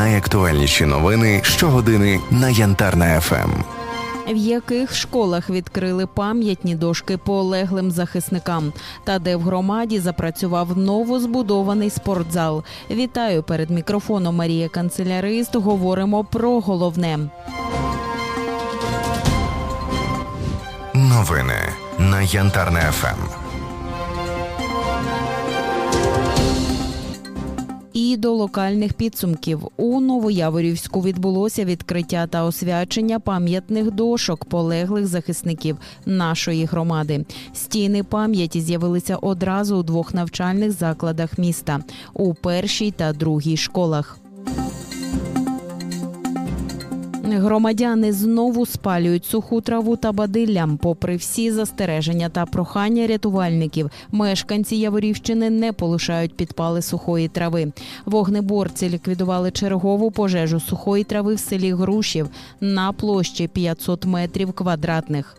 Найактуальніші новини щогодини на Янтарна ФМ. в яких школах відкрили пам'ятні дошки полеглим захисникам, та де в громаді запрацював новозбудований спортзал. Вітаю перед мікрофоном Марія Канцелярист. Говоримо про головне. Новини на Янтарна ФМ. І до локальних підсумків у Новояворівську відбулося відкриття та освячення пам'ятних дошок полеглих захисників нашої громади. Стіни пам'яті з'явилися одразу у двох навчальних закладах міста у першій та другій школах. Громадяни знову спалюють суху траву та бадиллям. Попри всі застереження та прохання рятувальників, мешканці Яворівщини не полишають підпали сухої трави. Вогнеборці ліквідували чергову пожежу сухої трави в селі Грушів на площі 500 метрів квадратних.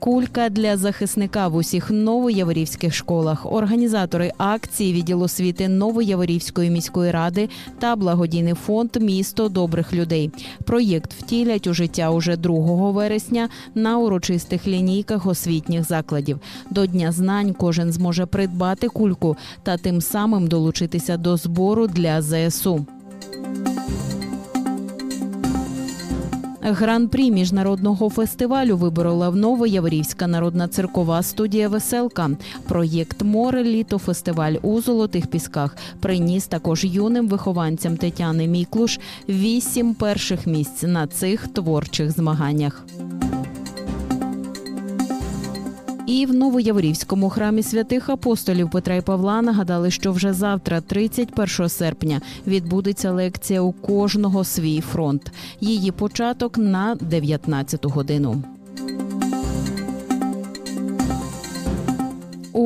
Кулька для захисника в усіх новояворівських школах. Організатори акції відділ освіти Новояворівської міської ради та благодійний фонд Місто добрих людей. Проєкт втілять у життя уже 2 вересня на урочистих лінійках освітніх закладів. До Дня знань кожен зможе придбати кульку та тим самим долучитися до збору для ЗСУ. Гран-прі міжнародного фестивалю виборола в Новояворівська народна циркова студія Веселка. Проєкт Море літо фестиваль у золотих пісках приніс також юним вихованцям Тетяни Міклуш вісім перших місць на цих творчих змаганнях. І в Новояворівському храмі святих апостолів Петра і Павла нагадали, що вже завтра, 31 серпня, відбудеться лекція у кожного свій фронт. Її початок на 19 годину.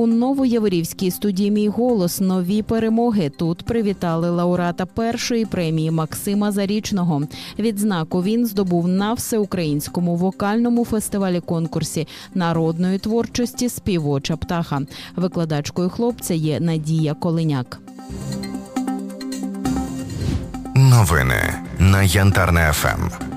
У Новояворівській студії Мій голос нові перемоги. Тут привітали лауреата першої премії Максима Зарічного. Відзнаку він здобув на всеукраїнському вокальному фестивалі конкурсі народної творчості Співоча птаха. Викладачкою хлопця є Надія Колиняк. Новини на Янтарна ФМ.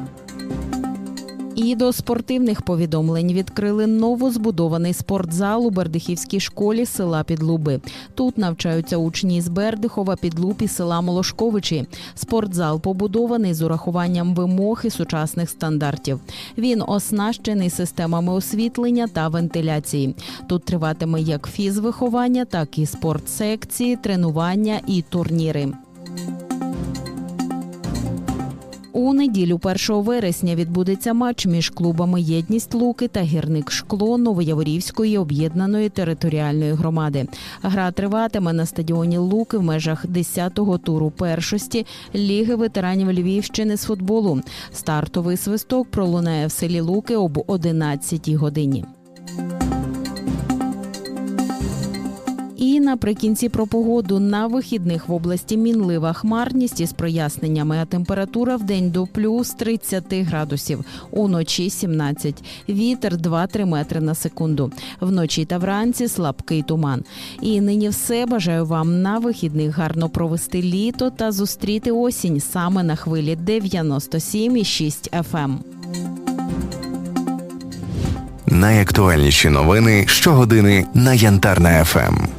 І до спортивних повідомлень відкрили новозбудований спортзал у Бердихівській школі села Підлуби. Тут навчаються учні з Бердихова, Підлуб і села Молошковичі. Спортзал побудований з урахуванням вимог і сучасних стандартів. Він оснащений системами освітлення та вентиляції. Тут триватиме як фізвиховання, так і спортсекції, тренування і турніри. У неділю 1 вересня відбудеться матч між клубами Єдність Луки та Гірник Шкло Новояворівської об'єднаної територіальної громади. Гра триватиме на стадіоні Луки в межах 10-го туру першості Ліги ветеранів Львівщини з футболу. Стартовий свисток пролунає в селі Луки об 11-й годині. І наприкінці про погоду на вихідних в області мінлива хмарність із проясненнями, а температура в день до плюс 30 градусів, уночі 17. Вітер 2-3 метри на секунду. Вночі та вранці слабкий туман. І нині все бажаю вам на вихідних гарно провести літо та зустріти осінь саме на хвилі 97,6 FM. Найактуальніші новини щогодини на Янтарна ФМ.